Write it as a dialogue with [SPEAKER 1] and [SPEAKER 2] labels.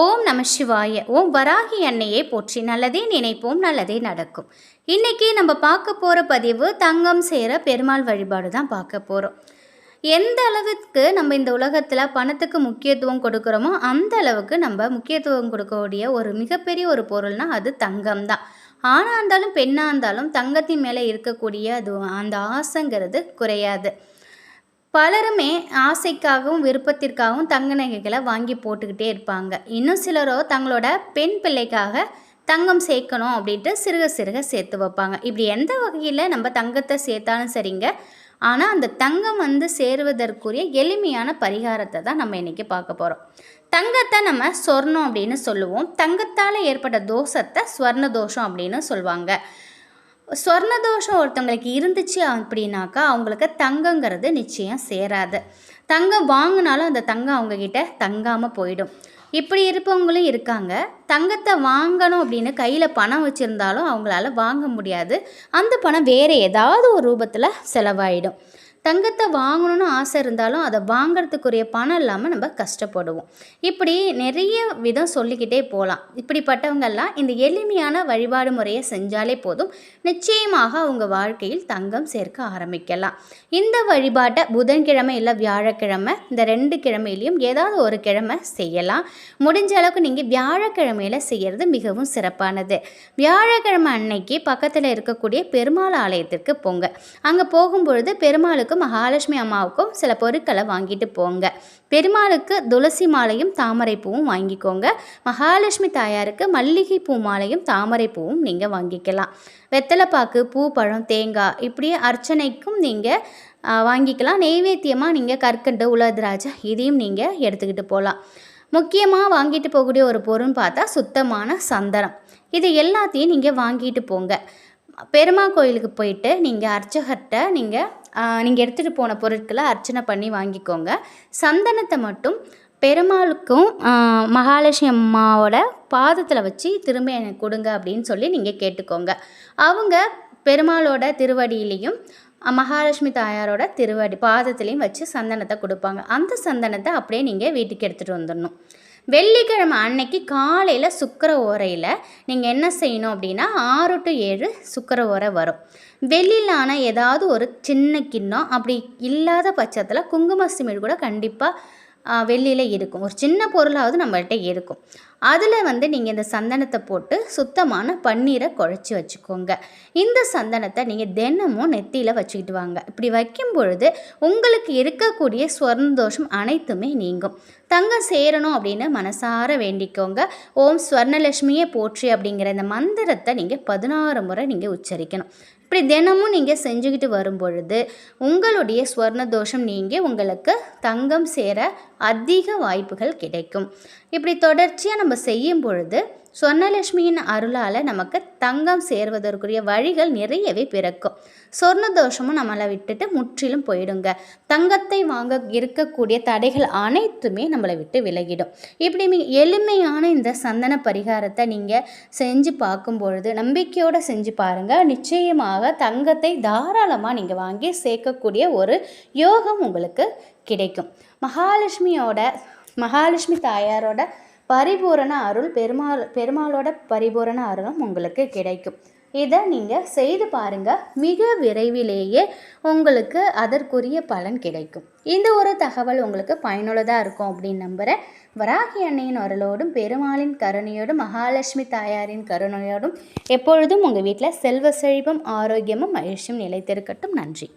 [SPEAKER 1] ஓம் நம சிவாய. ஓம் வராகி அன்னையே போற்றி. நல்லதே நினைப்போம் நல்லதே நடக்கும். இன்றைக்கி நம்ம பார்க்க போகிற பதிவு தங்கம் சேர பெருமாள் வழிபாடு தான் பார்க்க போகிறோம் எந்த அளவுக்கு நம்ம இந்த உலகத்தில் பணத்துக்கு முக்கியத்துவம் கொடுக்குறோமோ அந்த அளவுக்கு நம்ம முக்கியத்துவம் கொடுக்கக்கூடிய ஒரு மிகப்பெரிய ஒரு பொருள்னால் அது தங்கம் தான். ஆணாக இருந்தாலும் பெண்ணாக இருந்தாலும் தங்கத்தின் மேலே இருக்கக்கூடிய அது அந்த ஆசைங்கிறது குறையாது. பலருமே ஆசைக்காகவும் விருப்பத்திற்காகவும் தங்க நகைகளை வாங்கி போட்டுக்கிட்டே இருப்பாங்க. இன்னும் சிலரோ தங்களோட பெண் பிள்ளைக்காக தங்கம் சேர்க்கணும் அப்படின்ட்டு சிறுக சிறுக சேர்த்து வைப்பாங்க. இப்படி எந்த வகையில் நம்ம தங்கத்தை சேர்த்தாலும் சரிங்க. ஆனால் அந்த தங்கம் வந்து சேருவதற்குரிய எளிமையான பரிகாரத்தை தான் நம்ம இன்றைக்கி பார்க்க போகிறோம் தங்கத்தை நம்ம சொர்ணம் அப்படின்னு சொல்லுவோம். தங்கத்தால் ஏற்பட்ட தோஷத்தை ஸ்வர்ண தோஷம் அப்படின்னு சொல்லுவாங்க. சொர்ண தோஷம் ஒருத்தவங்களுக்கு இருந்துச்சு அப்படின்னாக்கா அவங்களுக்கு தங்கங்கிறது நிச்சயம் சேராது. தங்கம் வாங்கினாலும் அந்த தங்கம் அவங்கக்கிட்ட தங்காமல் போயிடும். இப்படி இருப்பவங்களும் இருக்காங்க. தங்கத்தை வாங்கணும் அப்படின்னு கையில் பணம் வச்சுருந்தாலும் அவங்களால வாங்க முடியாது. அந்த பணம் வேறு ஏதாவது ஒரு ரூபத்தில் செலவாயிடும். தங்கத்தை வாங்கணும்னு ஆசை இருந்தாலும் அதை வாங்கிறதுக்குரிய பணம் இல்லாமல் நம்ம கஷ்டப்படுவோம். இப்படி நிறைய விதம் சொல்லிக்கிட்டே போகலாம். இப்படிப்பட்டவங்கெல்லாம் இந்த எளிமையான வழிபாடு முறையை செஞ்சாலே போதும். நிச்சயமாக அவங்க வாழ்க்கையில் தங்கம் சேர்க்க ஆரம்பிக்கலாம். இந்த வழிபாட்டை புதன்கிழமை இல்லை வியாழக்கிழமை இந்த ரெண்டு கிழமையிலையும் ஏதாவது ஒரு கிழமை செய்யலாம். முடிஞ்ச அளவுக்கு நீங்கள் வியாழக்கிழமையில் செய்கிறது மிகவும் சிறப்பானது. வியாழக்கிழமை அன்னைக்கு பக்கத்தில் இருக்கக்கூடிய பெருமாள் ஆலயத்திற்கு போங்க. அங்கே போகும்பொழுது பெருமாளுக்கு பெருமாளுக்கும் மகாலட்சுமி அம்மாவுக்கும் சில பொருட்களை வாங்கிட்டு போங்க. பெருமாளுக்கு துளசி மாலையும் தாமரை பூவும் வாங்கிக்கோங்க. மகாலட்சுமி தாயாருக்கு மல்லிகை பூ மாலையும் தாமரை பூவும் நீங்கள் வாங்கிக்கலாம். வெத்தலைப்பாக்கு பூ பழம் தேங்காய் இப்படியே அர்ச்சனைக்கும் நீங்கள் வாங்கிக்கலாம். நெய்வேத்தியமாக நீங்கள் கற்கண்டு உலதிராஜா இதையும் நீங்கள் எடுத்துக்கிட்டு போகலாம் முக்கியமாக வாங்கிட்டு போகக்கூடிய ஒரு பொருள்னு பார்த்தா சுத்தமான சந்தனம். இது எல்லாத்தையும் நீங்கள் வாங்கிட்டு போங்க. பெருமா கோயிலுக்கு போயிட்டு நீங்கள் அர்ச்சகர்கிட்ட நீங்கள் நீங்கள் எடுத்துகிட்டு போன பொருட்களை அர்ச்சனை பண்ணி வாங்கிக்கோங்க. சந்தனத்தை மட்டும் பெருமாளுக்கும் மகாலட்சுமி அம்மாவோட பாதத்தில் வச்சு திரும்ப எனக்கு கொடுங்க அப்படின்னு சொல்லி நீங்கள் கேட்டுக்கோங்க. அவங்க பெருமாளோட திருவடியிலையும் மகாலட்சுமி தாயாரோட திருவடி பாதத்துலேயும் வச்சு சந்தனத்தை கொடுப்பாங்க. அந்த சந்தனத்தை அப்படியே நீங்கள் வீட்டுக்கு எடுத்துகிட்டு வந்துடணும். வெள்ளிக்கிழமை அன்னைக்கு காலையில் சுக்கர ஓரையில் நீங்கள் என்ன செய்யணும் அப்படின்னா ஆறு டு ஏழு சுக்கர ஓரை வரும். வெள்ளிலான ஏதாவது ஒரு சின்ன கிண்ணம் அப்படி இல்லாத பட்சத்தில் குங்கும சிமிழ் கூட கண்டிப்பாக வெள்ளியில் இருக்கும். ஒரு சின்ன பொருளாவது நம்மள்கிட்ட இருக்கும். அதில் வந்து நீங்கள் இந்த சந்தனத்தை போட்டு சுத்தமான பன்னீரை குழச்சி வச்சுக்கோங்க. இந்த சந்தனத்தை நீங்கள் தினமும் நெத்தியில் வச்சுக்கிட்டு வாங்க. இப்படி வைக்கும் பொழுது உங்களுக்கு இருக்கக்கூடிய ஸ்வர்ணதோஷம் அனைத்துமே நீங்கும். தங்கம் சேரணும் அப்படின்னு மனசார வேண்டிக்கோங்க. ஓம் ஸ்வர்ணலட்சுமியே போற்றி அப்படிங்கிற இந்த மந்திரத்தை நீங்கள் பதினாறு முறை நீங்கள் உச்சரிக்கணும். இப்படி தினமும் நீங்கள் செஞ்சுக்கிட்டு வரும் பொழுது உங்களுடைய ஸ்வர்ண தோஷம் நீங்கி உங்களுக்கு தங்கம் சேர அதிக வாய்ப்புகள் கிடைக்கும். இப்படி தொடர்ச்சியாக நம்ம செய்யும் பொழுது சொர்ணலட்சுமியின் அருளால் நமக்கு தங்கம் சேர்வதற்குரிய வழிகள் நிறையவே பிறக்கும். சொர்ண தோஷமும் நம்மளை விட்டுட்டு முற்றிலும் போயிடுங்க. தங்கத்தை வாங்க இருக்கக்கூடிய தடைகள் அனைத்துமே நம்மளை விட்டு விலகிடும். இப்படி மிக எளிமையான இந்த சந்தன பரிகாரத்தை நீங்கள் செஞ்சு பார்க்கும் பொழுது நம்பிக்கையோடு செஞ்சு பாருங்கள் நிச்சயமாக தங்கத்தை தாராளமாக நீங்கள் வாங்கி சேர்க்கக்கூடிய ஒரு யோகம் உங்களுக்கு கிடைக்கும். மகாலட்சுமியோட மகாலட்சுமி தாயாரோட பரிபூரண அருள் பெருமாள் பெருமாளோட பரிபூரண அருளும் உங்களுக்கு கிடைக்கும். இதை நீங்கள் செய்து பாருங்கள் மிக விரைவிலேயே உங்களுக்கு அதற்குரிய பலன் கிடைக்கும். இந்த ஒரு தகவல் உங்களுக்கு பயனுள்ளதாக இருக்கும் அப்படின்னு நம்புகிறேன் வராகி அன்னையின் அருளோடும் பெருமாளின் கருணையோடும் மகாலட்சுமி தாயாரின் கருணையோடும் எப்பொழுதும் உங்கள் வீட்டில் செல்வ செழிப்பும் ஆரோக்கியமும் மகிழ்ச்சியும் நிலைத்திருக்கட்டும். நன்றி.